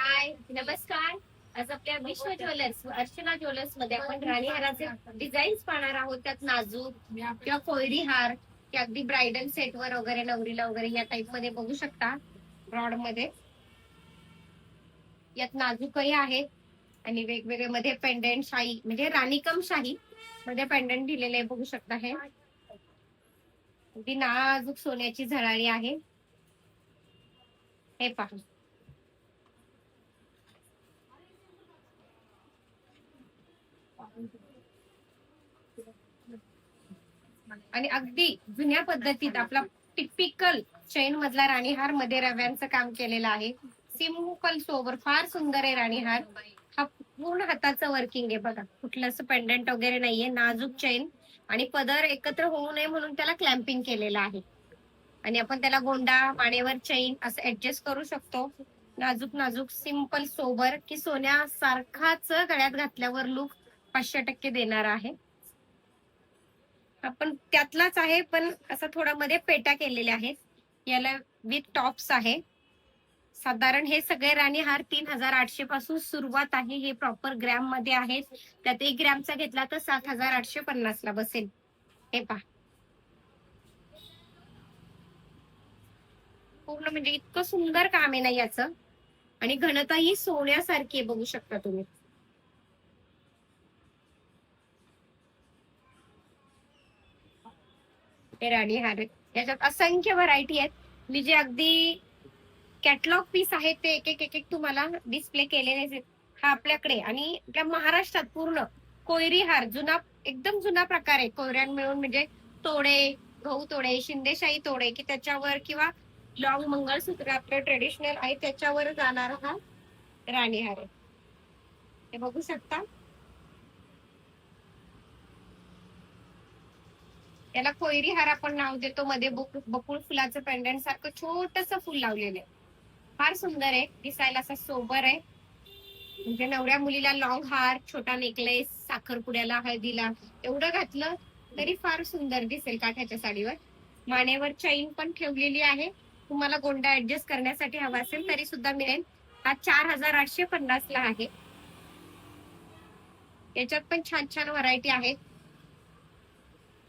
हाय नमस्कार. आज आपल्या विश्व ज्वेलर्स अर्चना ज्वेलर्समध्ये आपण राणी हाराचे डिझाईन्स पाहणार आहोत. त्यात नाजूक किंवा कोयरी हार की अगदी ब्रायडल सेट वर वगैरे नवरीला वगैरे या टाइपमध्ये बघू शकता ब्रॉडमध्ये. यात नाजूकही आहेत. आणि वेगवेगळे मध्ये पेंडंट शाही म्हणजे राणीकम शाही मध्ये पेंडंट दिलेले बघू शकता हे. अगदी नाजूक सोन्याची झळाळी आहे. हे पहा. आणि अगदी जुन्या पद्धतीत आपला टिपिकल चैन मधला राणीहारमध्ये रव्यांचं काम केलेलं आहे. सिंपल सोबर फार सुंदर आहे राणीहार. हा पूर्ण हाताचं वर्किंग आहे बघा. कुठलं पेंडंट वगैरे नाहीये नाजूक चैन आणि पदर एकत्र होऊ नये म्हणून त्याला क्लॅम्पिंग केलेलं आहे. आणि आपण त्याला गोंडा मानेवर चैन असं ऍडजस्ट करू शकतो. नाजूक नाजूक सिंपल सोबर की सोन्यासारखाच गळ्यात घातल्यावर लुक पाचशे टक्के देणार आहे. आपण त्यातलाच आहे पण असं थोडा मध्ये पेटा केलेल्या आहेत. याला विथ टॉप्स आहे. साधारण हे सगळे राणी हार तीन हजार आठशे पासून सुरुवात आहे. हे प्रॉपर ग्रॅममध्ये आहेत. त्यात एक ग्रॅमचा घेतला तर सात हजार आठशे पन्नास ला बसेल. हे पहा. पूर्ण म्हणजे इतकं सुंदर काम आहे ना याचं. आणि घनता ही सोन्यासारखी आहे बघू शकता तुम्ही. हे राणी हार. याच्यात असंख्य व्हरायटी आहेत. मी जे अगदी कॅटलॉग पीस आहेत ते एक एक एक एक तुम्हाला डिस्प्ले केलेले आहेत. हा आपल्याकडे आणि आपल्या महाराष्ट्रात पूर्ण कोयरी हार जुना एकदम जुना प्रकार आहे. कोयऱ्यां मिळून म्हणजे तोडे गहू तोडे शिंदेशाही तोडे की त्याच्यावर किंवा लॉंग मंगळसूत्र आपलं ट्रेडिशनल आहे त्याच्यावर जाणारा हा राणीहार आहे. हे बघू शकता? याला कोयरी हार आपण नाव देतो. मध्ये बकुळ फुलाचं पेंडंट सारखं छोटस फुल लावलेलं आहे फार सुंदर आहे. दिसायला असं सोबर आहे. म्हणजे नवऱ्या मुलीला लॉंग हार छोटा नेकलेस साखरपुड्याला हळदीला एवढं घातलं तरी फार सुंदर दिसेल काठ्याच्या साडीवर. मानेवर चैन पण ठेवलेली आहे. तुम्हाला गोंडा ऍडजस्ट करण्यासाठी हवा असेल तरी सुद्धा मिळेल. हा चार हजार आठशे पन्नास ला आहे. याच्यात पण छान छान व्हरायटी आहेत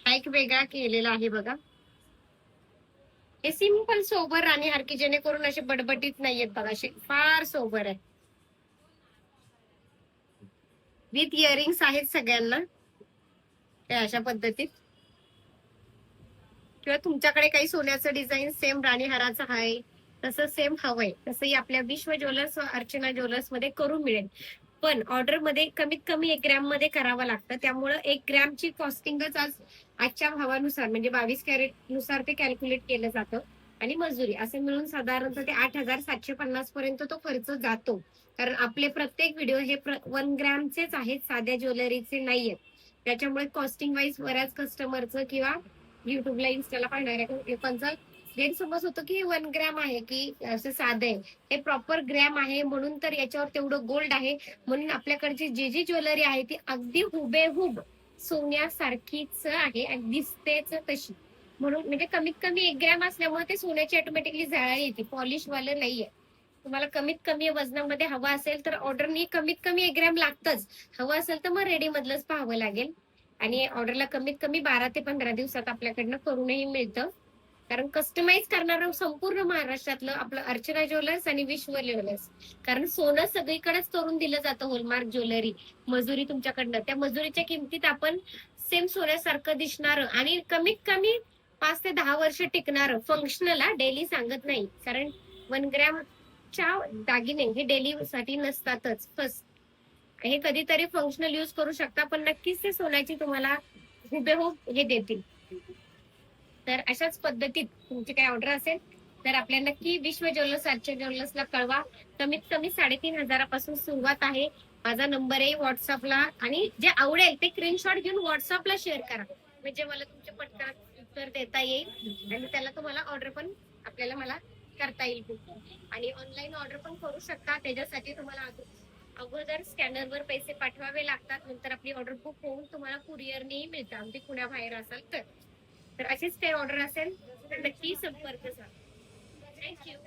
हा एक वेगळा केलेला आहे बघा. हे सिंपल सोबर राणी हारकी जेणेकरून असे बडबडीत नाहीयेत बघा असे फार सोबर आहे विथ इयरिंग्स आहेत सगळ्यांना अशा पद्धतीत. किंवा तुमच्याकडे काही सोन्याचं डिझाईन सेम राणी हाराचं आहे तसं सेम हवंय तसंही आपल्या विश्व ज्वेलर्स अर्चना ज्वेलर्समध्ये करून मिळेल. पण ऑर्डरमध्ये कमीत कमी एक ग्रॅममध्ये करावं लागतं. त्यामुळं एक ग्रॅमची कॉस्टिंगच आज आजच्या भावानुसार म्हणजे बावीस कॅरेटनुसार ते कॅल्क्युलेट केलं जातं. आणि मजुरी असे मिळून साधारणतः ते आठ हजार सातशे पन्नास पर्यंत तो खर्च जातो. कारण आपले प्रत्येक व्हिडिओ हे वन ग्रॅमचेच आहेत साध्या ज्वेलरीचे नाही आहेत त्याच्यामुळे कॉस्टिंग वाईज बऱ्याच कस्टमरचं किंवा युट्यूबला इन्स्टाला पाहणाऱ्या लोकांचं गैरसमज होतो की हे वन ग्रॅम आहे की असं साधं आहे. हे प्रॉपर ग्रॅम आहे म्हणून तर याच्यावर तेवढं गोल्ड आहे. म्हणून आपल्याकडची जी जी ज्वेलरी आहे ती अगदी हुबेहूब सोन्यासारखीच आहे आणि दिसतेच तशी. म्हणून म्हणजे कमीत कमी एक ग्रॅम असल्यामुळे ते सोन्याची ऑटोमॅटिकली झळाळी येते. पॉलिशवालं नाहीये. तुम्हाला कमीत कमी वजनामध्ये हवं असेल तर ऑर्डरनी कमीत कमी एक ग्रॅम लागतच. हवं असेल तर मग रेडी मधलंच पाहावं लागेल. आणि ऑर्डरला कमीत कमी बारा ते पंधरा दिवसात आपल्याकडनं करूनही मिळतं. कारण कस्टमाइज करणारं संपूर्ण महाराष्ट्रातलं आपलं अर्चना ज्वेलर्स आणि विश्व ज्वेलर्स. कारण सोनं सगळीकडेच करून दिलं जातं होलमार्क ज्वेलरी. मजुरी तुमच्याकडनं. त्या मजुरीच्या किमतीत आपण सेम सोन्यासारखं दिसणारं आणि कमीत कमी पाच ते दहा वर्ष टिकणारं. फंक्शनल डेली सांगत नाही. कारण वन ग्रॅमच्या दागिने हे डेली साठी नसतातच. फर्स्ट हे कधीतरी फंक्शनल युज करू शकता पण नक्कीच ते सोन्याची तुम्हाला हुबेहूब हे देतील. तर अशाच पद्धतीत तुमची काही ऑर्डर असेल तर आपल्या नक्की विश्व ज्वेलर्स आजच्या ज्वेलर्सला कळवा. कमीत कमी साडेतीन हजारापासून सुरुवात आहे. माझा नंबर आहे व्हॉट्सअपला आणि जे आवडेल ते स्क्रीनशॉट घेऊन व्हॉट्सअपला शेअर करा. म्हणजे मला तुमचे पटकन उत्तर देता येईल आणि त्याला तुम्हाला ऑर्डर पण आपल्याला मला करता येईल. बुक आणि ऑनलाईन ऑर्डर पण करू शकता. त्याच्यासाठी तुम्हाला अगोदर स्कॅनरवर पैसे पाठवावे लागतात. नंतर आपली ऑर्डर बुक होऊन तुम्हाला कुरिअरनेही मिळतं. अगदी पुण्याबाहेर असाल तर. तर अशीच काही ऑर्डर असेल तर नक्की संपर्क साधा थँक्यू